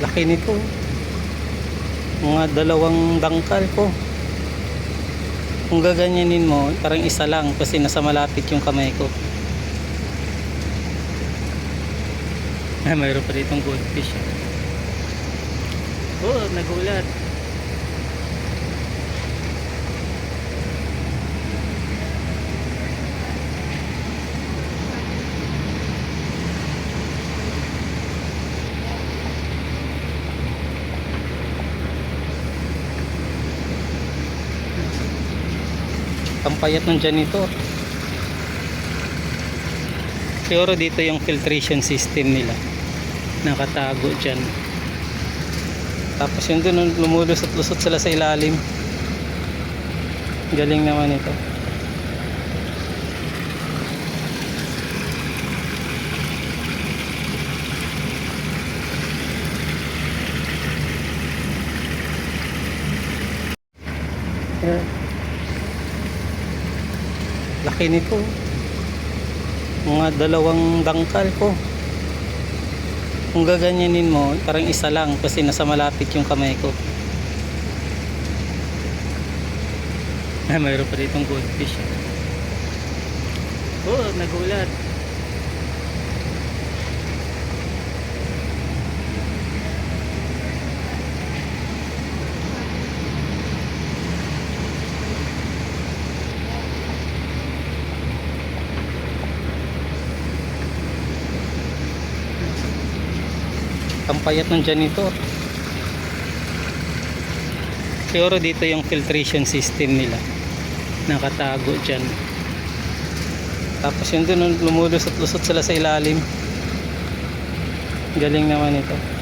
Laki nito. Mga dalawang dangkal ko. Kung gaganyanin mo, parang isa lang kasi nasa malapit yung kamay ko. Ay, mayroon pa ditong goldfish. Oh, nagulat. Ang payat ng janitor. Siguro dito yung filtration system nila. Nakatago dyan. Tapos yung dun, lumulusot lusot sila sa ilalim. Galing naman ito. Ayan. Laki nito. Mga dalawang dangkal ko. Kung gaganyanin mo, parang isa lang kasi nasa malapit yung kamay ko. Ay, mayroon pa ditong goldfish. Oh, nagulat. Ang payat ng janitor. Siguro dito yung filtration system nila. Nakatago dyan. Tapos yung dun, lumulusot-lusot sila sa ilalim. Galing naman ito.